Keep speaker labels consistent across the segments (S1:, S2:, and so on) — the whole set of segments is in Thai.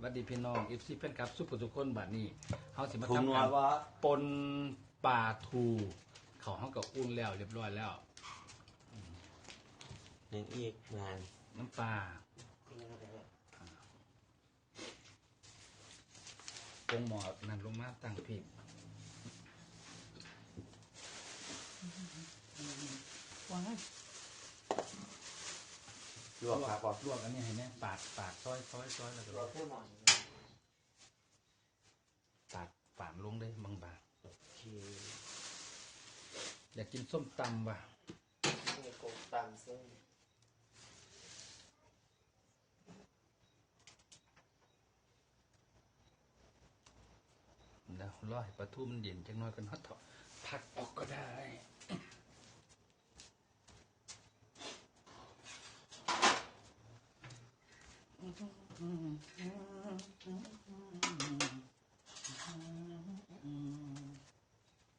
S1: หวัดดีพี่น้องเอฟซีแฟนคลับสุภุทุกคนบัดนี้เฮาสิมา
S2: ถุง
S1: ทำ
S2: นัว
S1: การ
S2: ว่า
S1: ปนปลาทูเขาเฮาก็อุ่นแล้วเรียบร้อยแล้ว
S2: หนึ่งอีกงาน
S1: น้ำปลาปรุงหมอนั่นลงมาตั้งพริกว้าย
S2: ลวกครับก่อน
S1: ลวกอันนี้ให้แม่ปาดปาดซอยซอยซอยแล้วก็
S2: ลวกเพื่อหน่อย
S1: ปาดปาดลงได้บาง
S2: โอเค
S1: ๆอยากกินส้มตำว่ะ
S2: นี่กบตำซึ่ง
S1: เดี๋ยวรอให้ปลาทูมันเย็นจังน้อยกันฮอตเถอะพักออกก็ได้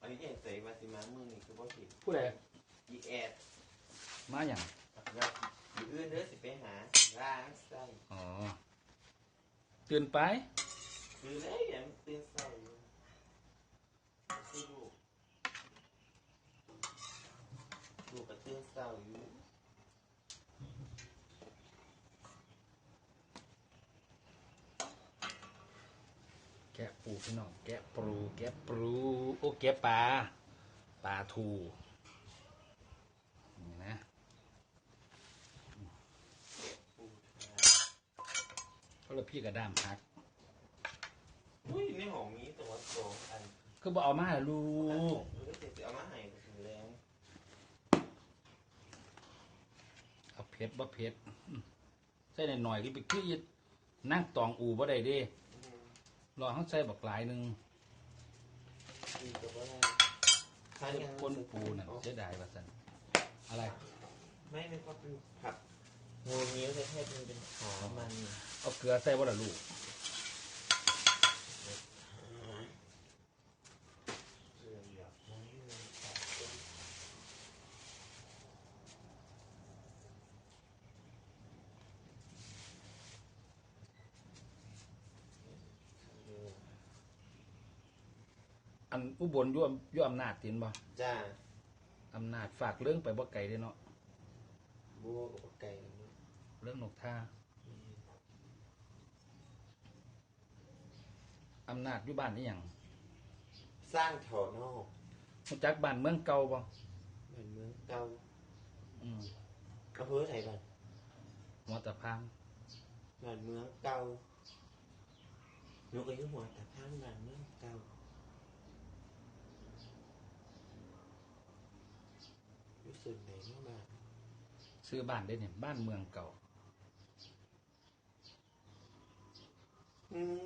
S2: อันนี้เอ็ดใส่มาสิมามือนี่คือว่าผิด
S1: ผู้ใด
S2: อีแอด
S1: มาอย่าง
S2: แล้วอยู่อื่นเด้อสิไปหาล้างไส้
S1: อ๋อตื่นไป
S2: คือเลยยังตื่นเศร้าอยู่คือลูกลูกก็ตื่นเศร้าอยู่
S1: แกะปูพี่น้องแกะปลูแกะปลูโอ้แกะปลาปลาทูนี่นะ
S2: ปู
S1: เขาเลยพี่กระด้ามพัก
S2: อุ้ยในห้องนี้ตัวสองอัน
S1: คือบอกเอามาให้ลูก
S2: เออเดี๋ยวจะเอามาให้ถึงแล้ว
S1: เอาเพชรบ่เพชรอืมใส่หน่อยๆที่ไปคืออีนั่งตองอูบ่ได้เด้
S2: อืม
S1: รอเขาใส่บักหลายหนึ่ง
S2: ดีกับว่าทานยัง
S1: ก้นปูน่ะเสียดายว่าสันอะไร
S2: ไม่ไม่ก็เป็นผักงูนิ้วแท้ๆมันเป็นขามัน
S1: เอาเกลือใส่บ่ละลูก
S2: เรื่องหยอกน้อยเลยขาต้นเออ
S1: อันอุบลยั่วยั่วอำนาจตินบ่
S2: จ้า
S1: อำนาจฝากเรื่องไปบ่ไกลเด้เนาะ
S2: บัวกับไก่กันเนอะ
S1: เรื่องนกท่า อำนาจอยู่บ้านนี่หยัง
S2: สร้างถอนอก
S1: รู้จักบ้านเมืองเก่าบ่
S2: บ้านเมืองเก่า
S1: อืม
S2: อำเภอไหนบ้าน
S1: หัวตะพาน
S2: บ้านเมืองเก่าหนูก็อยุ่หัวแต่ข้างบ้านเมืองเก่าอยู่ส่วนไหนเนาะบ้าน
S1: ซื้อบ้านได้เนี่ยบ้านเมืองเก่า
S2: อืม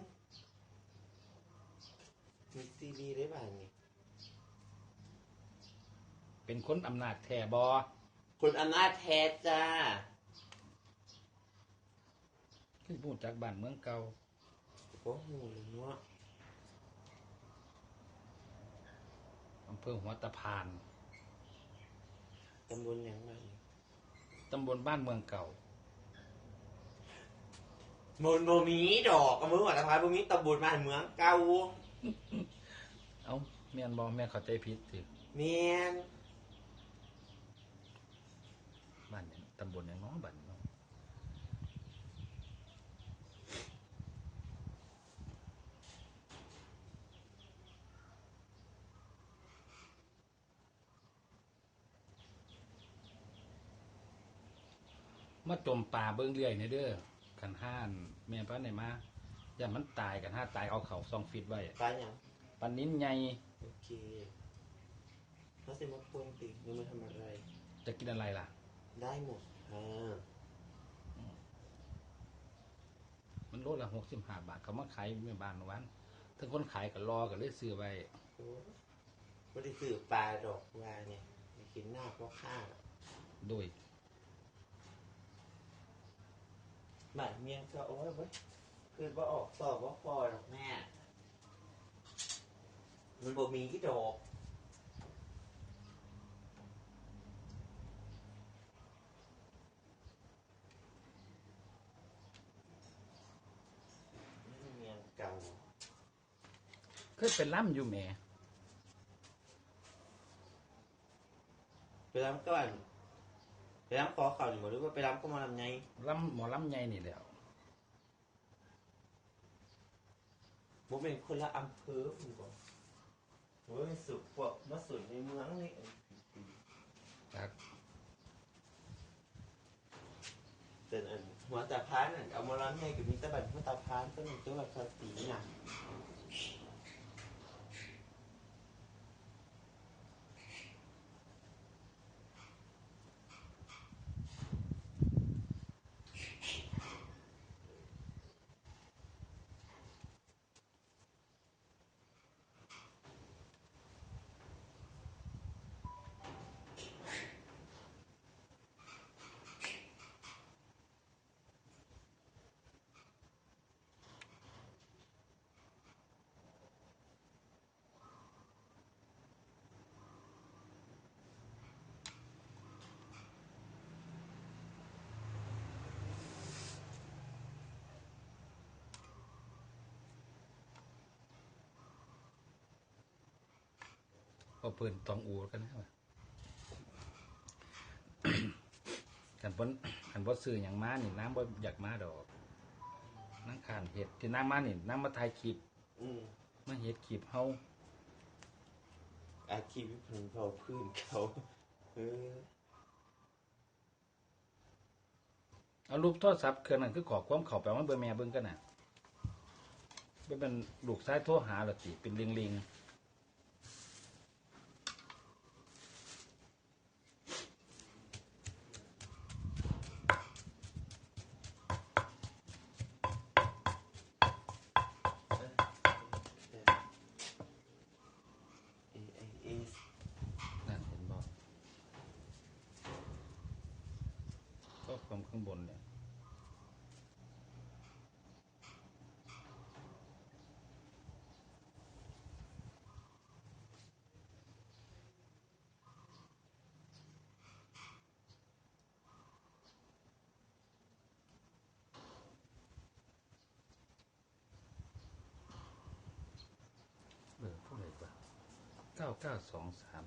S2: มีซีดีได้บ้างนี่
S1: เป็นคนอำนาจแท้บ่
S2: คุณอำนาจแท้จ้า
S1: คือพูดจากบ้านเมืองเก่า
S2: โอ้โหเลยเนาะ
S1: อำเภอหัวตะพาน
S2: ตำบลหยังบ้าง
S1: ตำบลบ้านเมืองเก่า
S2: มนโบมีดอกอำเภอหัวตะพานโบมีตำบลบ้านเมืองเก่า
S1: เอ้าแม่นบ่แม่เข้าใจผิดสิ
S2: เมียน
S1: บ้านหยังตำบลหยังเน้อบ้านเนาะมาจมป่าเบิ่งเรื่อยในเด้อขันห้านแม่ป้าไหนมาอ ย่ามันตายกันห้าตายเอาเขาซองฟิตไว้
S2: ไปหยัง
S1: ปันนิ้นใหญ่
S2: โอเคเขาจะมาพวงติหรือมาทำอะไร
S1: จะกินอะไรล่ะ
S2: ได้หมดอ่า
S1: มันโลละหกสิบห้าบาท เขามาขายแม่บ้านวันทั้งคนขายก็รอกันเลยซื้อไว้
S2: โอ้ไม่ได้ซื้อปลาดอกว่าเนี่ยไปกินหน้าพ่อข้า
S1: โดย
S2: บ้านเมียงก็โอ้ยเว้ย คือว่าออกสอบว่าพอดอกแม่ มันบ่มีที่ดอก
S1: ยเป็นล่ำอยู่แหม
S2: ไปรำก่อนไปรำขอเข่าหนึ่งหรือว่าไปรำก็มาลำไง
S1: ล่ำหมอล่ำใหญ่นี่แหล้ว
S2: ผมเป็นคนละอำเภอผมบอกโอ้ยสุดพวกมาสุดในเมืองนี่
S1: จาก
S2: แต่อันหัวตาพานอันเอามาล้างไงกับมีตะบันหัวตาพานก็หนึ่งตัวแบบภาษีน่ะ
S1: ก็เปิดตองอูกันนะกันบนกันบนซื้ออย่างมานี่น้ำบ่อยากมาดอกนั่งขานเห็ดที่น้ำมานี่น้ำมาถ่ายคลิป
S2: อืม
S1: มาเห็ดคลิปเฮา
S2: อาชีพพึ่งเขาพื้นเขาเออ
S1: เอารูปโทรศัพท์เครื่องนั้นคือขอความเข้าไปว่าเบอร์แม่เบิ่งกันน่ะเป็นเป็นลูกซ้ายโทรหาหรอติเป็นลิงลิง
S2: เอเอเอ
S1: นั่นเห็นบ่ก็ความข้างบนเนี่ย เออเท่าไหร่กว่า เก้าเก้าสองสาม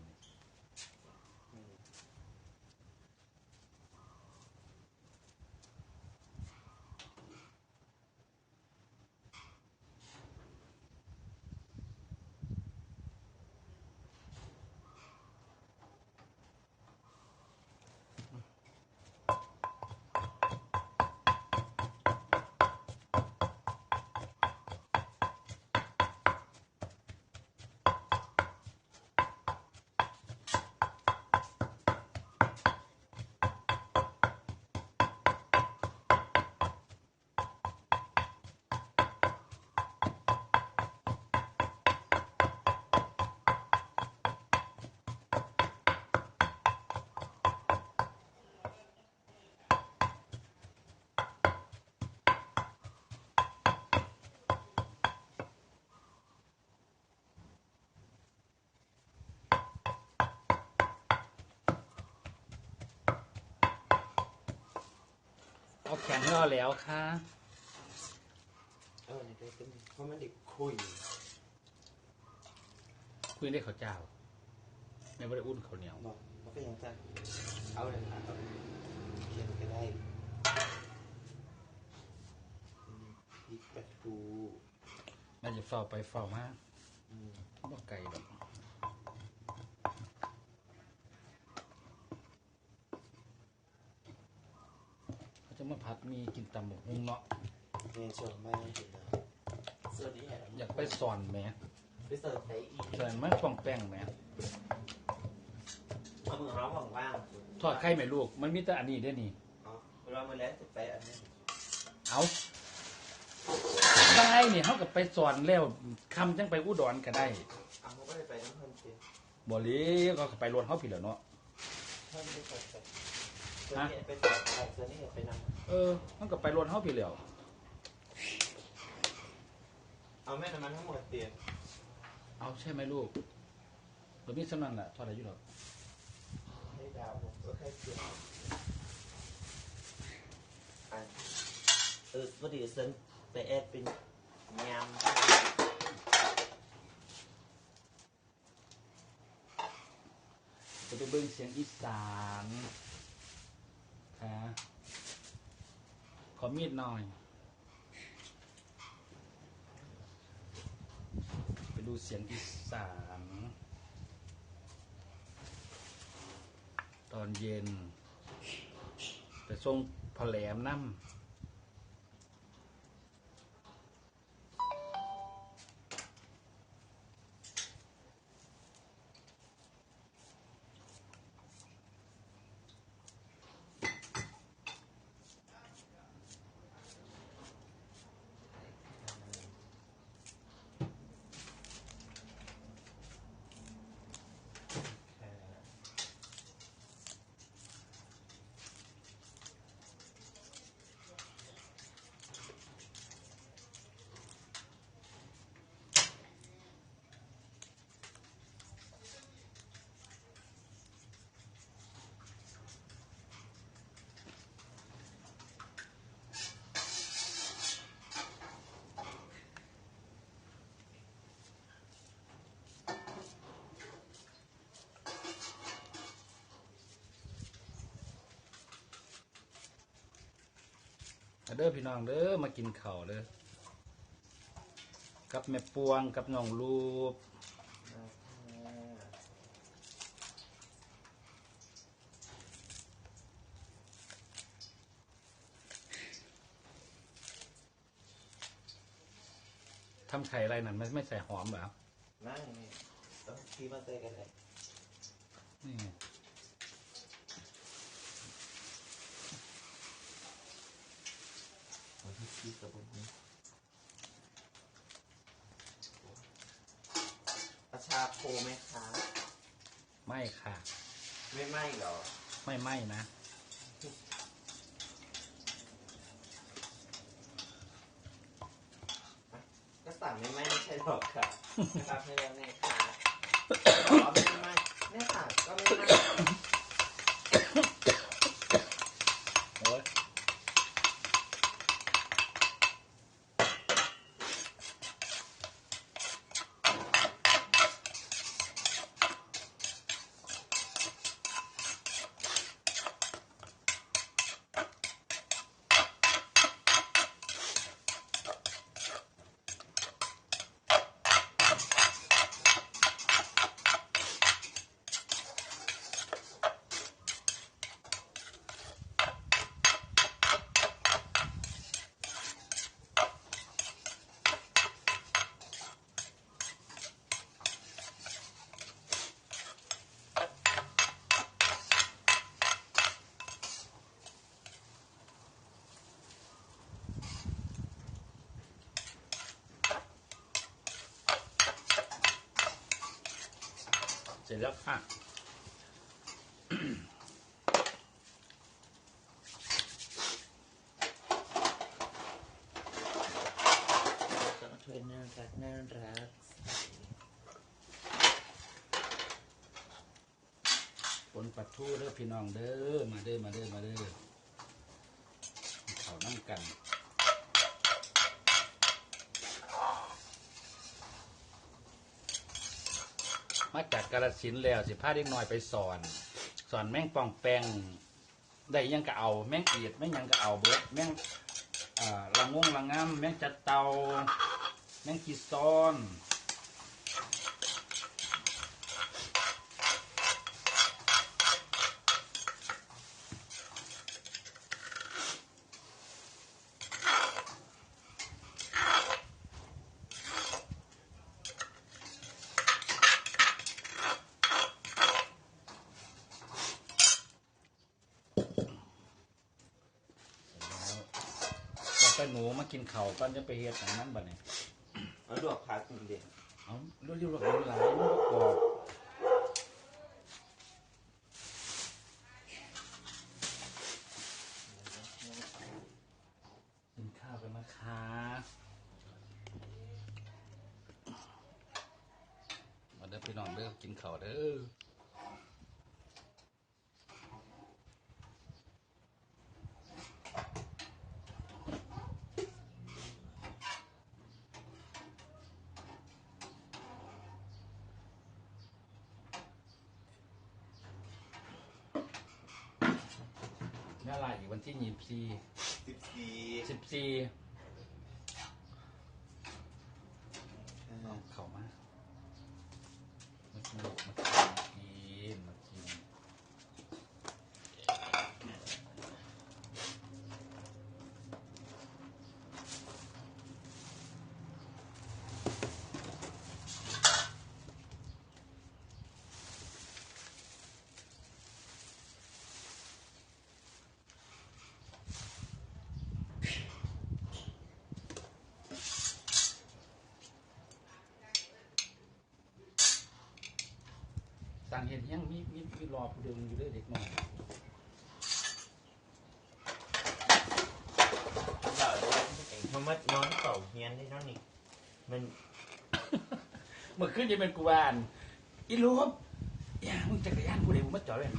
S1: เนี่ยเอาแขนล่อแล้วค่ะ
S2: เออในใจเต็มเพราะมันเด็กคุย
S1: คุยได้ข้าวเจ้าไม่ได้อุ่นข้าวเหนียว
S2: บอกว่าก็ยังจะเอาเลยนะเอาเขียนก็ได้อืมพริกปลาทู
S1: น่าจะเฝ้าไปเฝ้ามา
S2: อืม
S1: บ่ไกลดอกเขาจะมาพัดมีกิน ตำหมกหุงเนาะ
S2: เรียนชมมากจริงนะสวัสดีค่ะ
S1: อยากไปสอนแหม่
S2: ไปเสิร์ฟใส่อีก
S1: แต่ไม่ฟองแป้งแหม่
S2: เอามือร้องว่าง
S1: ทอดไข่ไหมลูก มันมีแต่อันนี้ได้อนี่
S2: ๆอ๋อเรามาแล้วจะไปอันนี้
S1: เอาได้เนี่ยเขากับไปสอนแล้วคำจังไปอุดรก็ได้
S2: เอาเขาก็เลยไปน้ำเพิ่มเชียว
S1: บ่ลีก็ไปรวนเขาผิดแล้วเนาะ
S2: เพิ่มไปก่อนไปเสื้อนี่ไปต่อไปเสื้อนี่ไปนำ
S1: เออมันกับไปรวนเท่าพี่เหลียว
S2: เอาแม่น้ำมันทั้งหมดเตียน
S1: เอาใช่ไหมลูกตัวนี้สำนันแหละทอดอะไรอยู่หรอก
S2: ให้ดาวผมก็แค่เตียนอันเออพอดีฉันไปแอดเป็นยำจะ
S1: ไปเบิ้งเสียงอีสานค่ะ ขอมีดหน่อย ไปดูเสียงอีสานตอนเย็นไปส่งพอแหลมน้ำ เด้อพี่น้องเด้อมากินข้าวเด้อกับแม่ปวงกับน้องรูปทำไข่อะไรนั่นไม่ไม่ใส่หอมเหรอ
S2: นั่งนี่ต้องที่มาเจอกันเลย
S1: นี่ไง
S2: วันที่ที่กับผมนี้ประชาโคไหมคะ
S1: ไม่ค่ะ
S2: ไม่ไหมเหรอ
S1: ไม่ไหม่นะ
S2: ก็สั่งไม่ไหมไม่ใช่หรอกค่ะนะครับให้แล้วไงคะอ๋อไม่ไหมเนี่ยค่ะก็ไม่ไหม
S1: โอ้ย เส ร็จแล้วค่ะ
S2: ก็เธอน่ารักน่ารัก
S1: ผลปัดทู่เด้อพี่น้องเด้อ มาเด้อ มาเด้อ มาเด้อเขานั่งกัน มาจากกาลสินแล้วสิพาเด็กน้อยไปสอน สอนแม่งปองแปงได้ยังก็เอาแม่งเอียดแม่งยังก็เอาเบิดแม่งอ่าละงงละงำแม่งจัดเตา แม่งกีซ้อน หนูมากินเขาวก่อนจะไปเฮ็ดอย่างนั้นบ่เนี่ย
S2: เอาลวกผักหนึ่งเดียว
S1: เอาเรื่องๆหลายหลายมันก็กรอบกินข้าวกันนะคะมาเด้อพี่น้องเด้อกินข้าวเด้อ แม่ลาอีกวันที่ยี่สิบสี่
S2: สิบสี่
S1: สิบสี่เอาเข้ามามากินมากินมากิน สั่งเห็นยังมีมีมีรอผู้เดิมอยู่เลยเด็กน้อย
S2: เดี๋ยวเองเพราะว่านอนเก่าเฮียนได้นาะนี่มัน
S1: เมื่อคืนจะเป็นกูวานอีลูกอย่ามึงจักรยานกูเดี๋ยมึงมาจอดเลย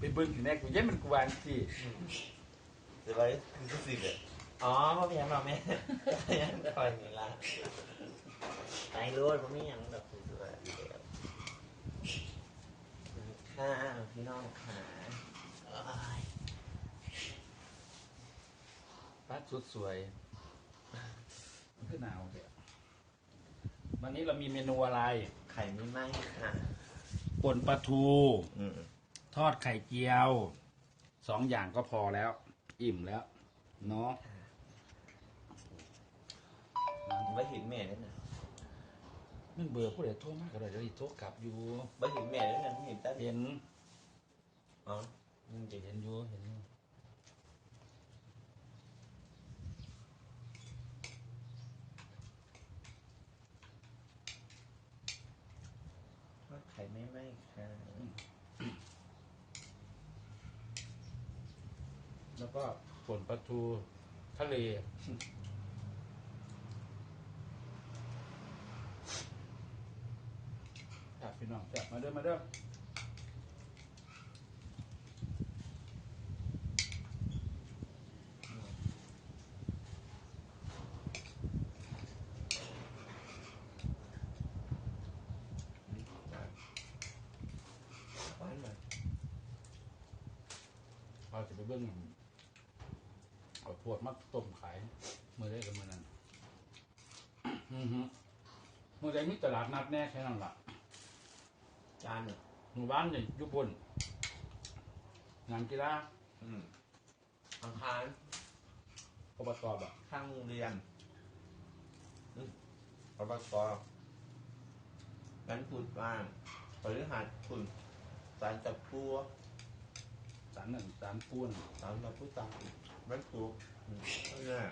S1: ไปเบิ้งถึงแน่กูยันมันกูวานสิ
S2: จะไว้คือสิเลยอ๋อพ่อพี่ยังบอกแม่ยังคอยนี่ละไอ้รู้ว่าไม่ยังแบบคือตัวย ค่ะพี่น้องค่ะเอ้ย
S1: พัดสุดสวยมันคือหนาวเลยวันนี้เรามีเมนูอะไร
S2: ไข่ไม่ไหม้ค่ะ
S1: ป่นปลาทู
S2: อืม
S1: ทอดไข่เจียว สองอย่างก็พอแล้ว อิ่มแล้ว เนาะ
S2: ไม่เห็นแม่เลยนะ
S1: มันเบื่อผู้ใดโทรมากก็ได้เดี๋ยวอีโทรกลับอยู่
S2: ไม่เห็นแม่เลยนะไม่เห็นตั้ง
S1: เห็น
S2: อ๋อมึงจะ
S1: เห็นอยู่เห็นอยู่
S2: ทอดไข่ไม่ไหม้ค่ะ
S1: แล้วก็ป่นปลาทูทะเลจับ พี่น้องจับมาเด้อมาเด้อเราจะไปเบื้องเอาพวดมาต้มขายเมื่อได้กันเมื่อนั้น อือฮึเมื่อใดมีตลาดนัดแน่แค่นั้นล่ะ
S2: จานเนี่ย
S1: หมู่บ้านเนี่ยอยุบนงานกีฬา
S2: อืมอังคาร
S1: อบตแบบ
S2: ข้างโรงเรียนอืมอบตงั้นพูดว่างพฤหัสคุณสารจับพัว
S1: สารหนึ่งสารปูน
S2: สารจับผู้ตายวันศุกร์อืมเนี่ย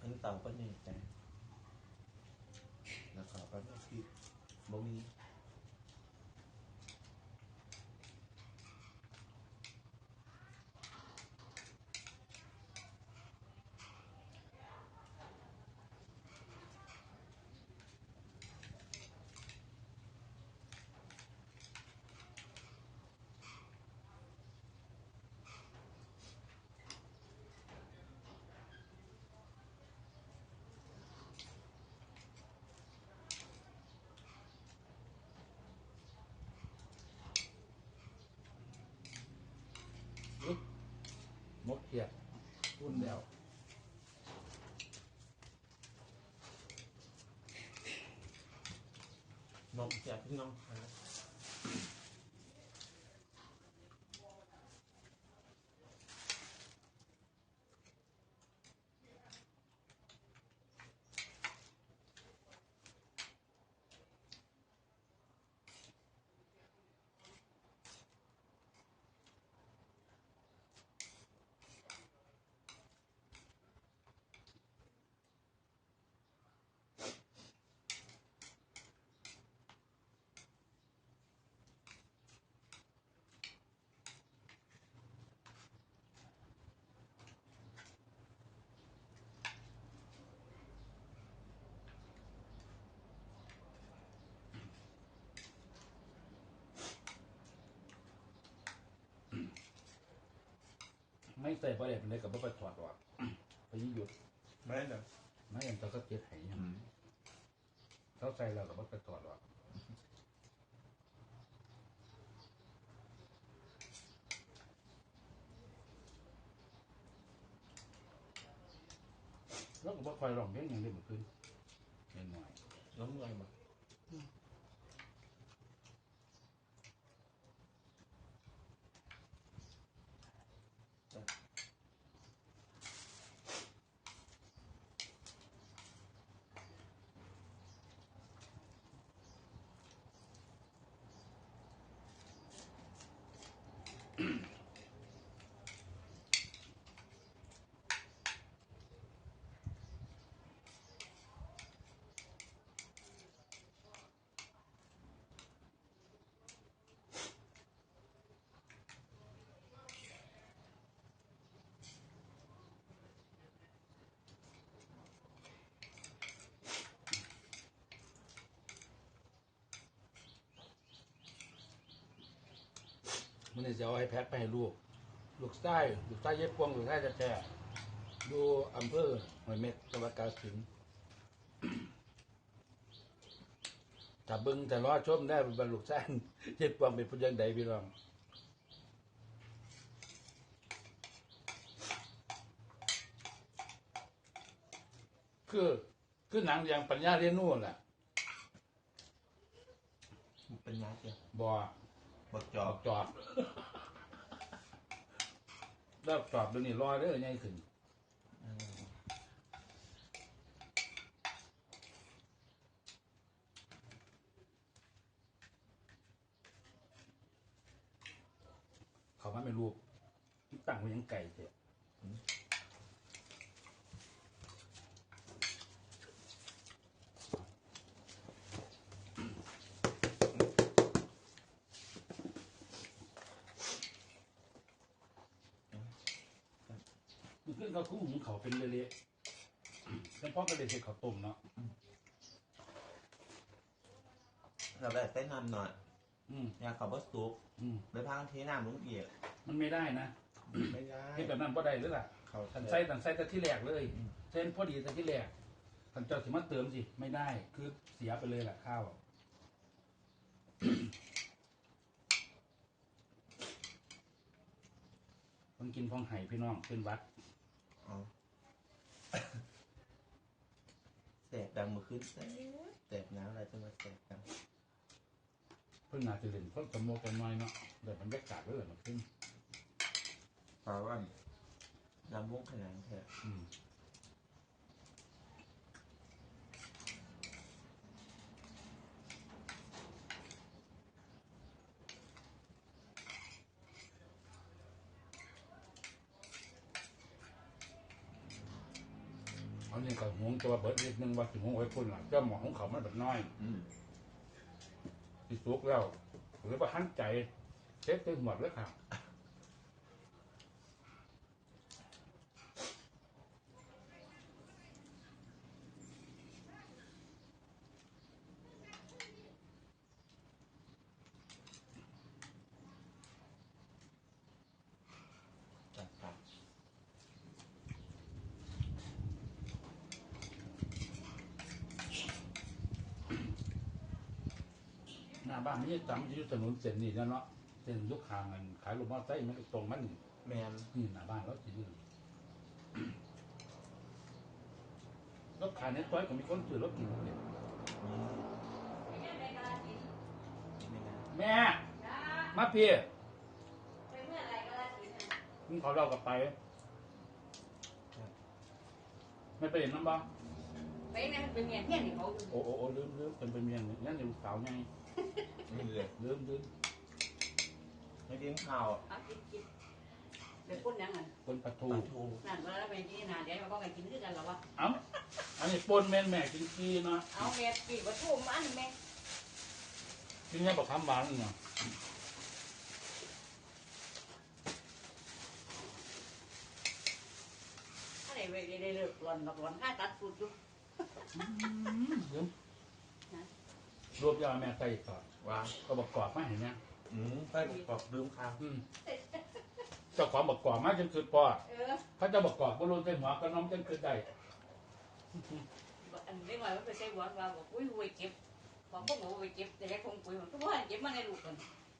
S2: อันเต่าก็เนี่ยแต่นะครับวันอาทิตย์บ่มี
S1: มกเขียดปูนแล้ว
S2: นมจากพี่น้องครั
S1: ไม่ใส่ประเด็นเลยกับบ่ไปถอดออกไปยิ่หยุด
S2: ไม่ได้
S1: ไม่ยังต้องเก็บใหายังเขาใส่เรากับบ่ไปถอดออกแล้วก็บ่คอยลองเพีงอย่างเดียวเหมือนคืนเล่นหน่อย
S2: ร้องเมื่อย
S1: มันจะเอาให้แพทไปให้ลูก ลูกใต้ลูกใต้เย็บพวงลูกใต้จะแท้ๆดูอำเภอหอยเม็ดจังหวัดกาฬสินธุ์ ถ้าเบิ่งแต่รอชมได้บรรลุกใต้เย็บพวงเป็นผู้ยังใดพี่น้อง คือคือหนังอย่างปัญญาเรียนนู่นแหละ
S2: เป็นยักษ์เดียว
S1: บอ
S2: บักจ
S1: จ
S2: อ
S1: อบบจอบแล้วจอบเดี๋ยวนี้ลอยได้อไงขึ้น
S2: อืม
S1: เขามาไม่รูปตั้งไว้ยังไก่เจ๊มันขึ้นเขา คู่หุงเขาเป็นเละๆแล้วพ่อก็เลยเสร็จเขาวต้มเนาะ
S2: เราแบบใส่น้ำหน่อย
S1: อืม
S2: อยากขับรถซุป
S1: อืม
S2: ไปพังเทน้ำลงเอียด
S1: มันไม่ได้นะ
S2: ไม่ได้
S1: ที่แบบนั้นก็ได้หรือล่ะ
S2: เขา
S1: ทันไส้ทันไส้แต่ที่แรกเลยเส้นพอดีแต่ที่แรกทันเจ้าสิมาเติมสิ ไม่ได้ คือเสียไปเลยแหละข้าวคนกินพองไห่พี่น้องเป็นหวัด
S2: อ๋อแสบดังมือขึ้นแสบแสบน้ำอะไรจะมาแสบดัง
S1: เพิ่งนาจะเล่นเพิ่งสมโมกันน้อยเนาะเดี๋ยวมันบรรยากาศเลยมันขึ้น
S2: เพราะว่าลำวงขนาดเถอะ
S1: อืม เอาเนี่ยก็หวงตัวเบิดนิดนึงว่าถึงหวงไว้พุ่นล่ะเจ้าหมอของเขามันแบบน้อย
S2: อืม
S1: ที่สุกแล้วหรือว่าหันใจเช็ดเต็มหมดแล้วค่ะ น้าบ้านไม่ใช่จำที่อยู่ถนนเส้นนี้แล้วเนาะเส้นลูกคางมันขายลูกมอไซค์มันก็ตรงมัน
S2: แมน
S1: นี่หน้าบ้านแล้วสิยืนรถขายในซอยก็มีคนซื้อรถกินเนี่ย
S2: นี่ไม่นะ
S1: แม่มาพี่
S3: ไปเมื่อไหรก็ได้สินะ
S1: มึงขอเรากลับไป ไม่ไปเห็นน้ำบ้าง
S3: ไปเนี่ยเป็นเมียเที่ยงนี่เขาอยู่
S1: โอ้โอ้โอ้ลืมลืมเป็นเป็นเมียงนั่นเดี๋ยวลูกสาวไง
S2: นี่เลย
S1: ลืมลืม
S2: ไม่กินข้าว
S3: เอากินกินเดี๋ยวคนยังไง
S1: คนปลาทู
S2: ปลาทู
S3: นั่นเวลาไปกินนาเดี๋ยวมันก็ไปกินด้วยกันแล้ววะ
S1: เอ้าอันนี้ปนแม่นแม่กินกีเนาะ
S3: เอาเมียปีกวัตถุมาอันแม่
S1: กินแค่บอกคำหวานนี่เนาะ
S3: อะไรเว้ยได้เลิกหล่อนหลอกหล่อนค่าตัดสูตรอยู่
S1: ลืม รวบยาแม่ใส่ก่อน
S2: ว่า
S1: ก็บอกกรอบมาเห็นยัง
S2: อืมไปบอกบอกลืมข้าว
S1: อืมเจ้าของบอกกรอบมาจนคือพอ
S3: เออ
S1: เขาจะบอกกรอบก็รู้ใจหัวก็น้องจนคือได้
S3: อันนี้ว่ามันไปใช้หวานว่าบอกอุ้ยรวยเก็บบอกพวกหนูไปเก็บแต่แค่คงปุ๋ยมันทุกวันเก็บมาในลูกกัน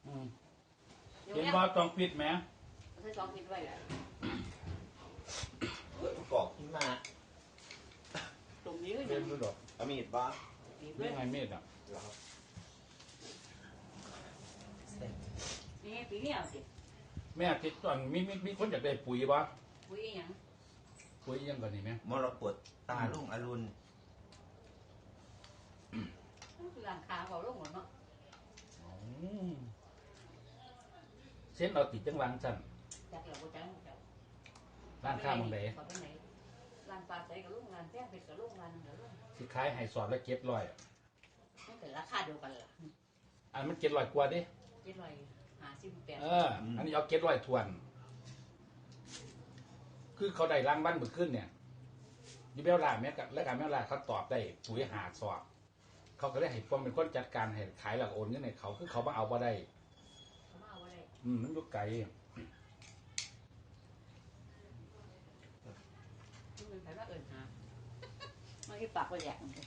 S1: อืม
S3: เดี๋ยว
S1: เห็น
S3: เนี่ย
S1: ว่าต้องปิดไหม
S3: ใช้สองกินไว้แหละ
S2: ประกอบขึ้นมา
S1: เล่นดูดอก
S2: เอามีดบ้าง
S3: ปีเว้
S1: เรื่
S3: ย
S1: องไงเม็ดอะ
S2: เหรอครับเสร็จ
S3: นี่ปีนี้เอาสิ
S1: แม่คิดตอนมีมีมีคนอยากได้ปุ๋ยปะ
S3: ปุ๋ยหยัง
S1: ปุ๋ยยังก่อนนี่ไหม
S2: มรกตตาลุงอรุณ
S3: หลังคาเขาลงหมดเนาะ
S1: อืมเส้นเราติดจังหวังสั่น
S3: จักเราบ่จังจัก
S1: ร้านข้าวมึงไหน
S3: เขาไปไหนร้านปลาใสกับลูกร้านแป้งเป็ดกับลูกร้านนั่นแหละลูก
S1: สิขายให้สอบแล้วเก็บร้อยอะ
S3: มันก็ราคาเดียวกันล่ะ
S1: อันมันเก็บร้อยกว่าเดิ
S3: เจ็ดร้อยห้าสิบแปด
S1: เออ อันนี้เอาเก็บร้อยทวน คือเขาได้รางบ้านเมื่อขึ้นเนี่ยอยูเบลล่าแม่กับและการแม่ล่าเขาตอบได้ปุ๋ยหาสอบ เขาก็เลยให้ผมเป็นคนจัดการให้ขายหลักโอนเงินให้เขาคือเขามาเอาบ่ได้
S3: เขามาเอาไว้ได้
S1: อืมมันอยู่ไกล
S3: มันเป็นไผว่าเอิญหามันที่ปากก็แยกมันเลย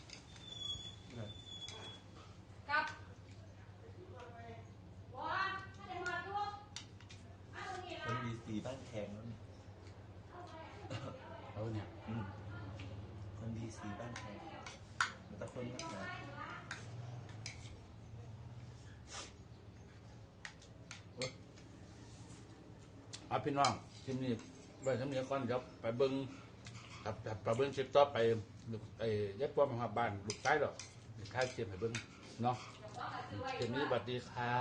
S3: ครับว้าถ้าได้มาดูมาตรงนี้
S2: ค
S3: ละ
S2: นดีสีบ้านแขงนั่น
S1: เขาเนี่ย
S2: อืมคนดีสีบ้านแขงมันตะคนนักหนา
S1: เอาพี่น้องทีนี้ไปทำเนียก่อนเดี๋ยวไปเบิ้งครับไปเบิ้งเช็คต่อไปไอ้ยักษ์ป้อมมาบ้านลูกใต้หรอกลูกใต้เตรียมให้เบิ้ง เนาะทีนี้บัดดีค่ะ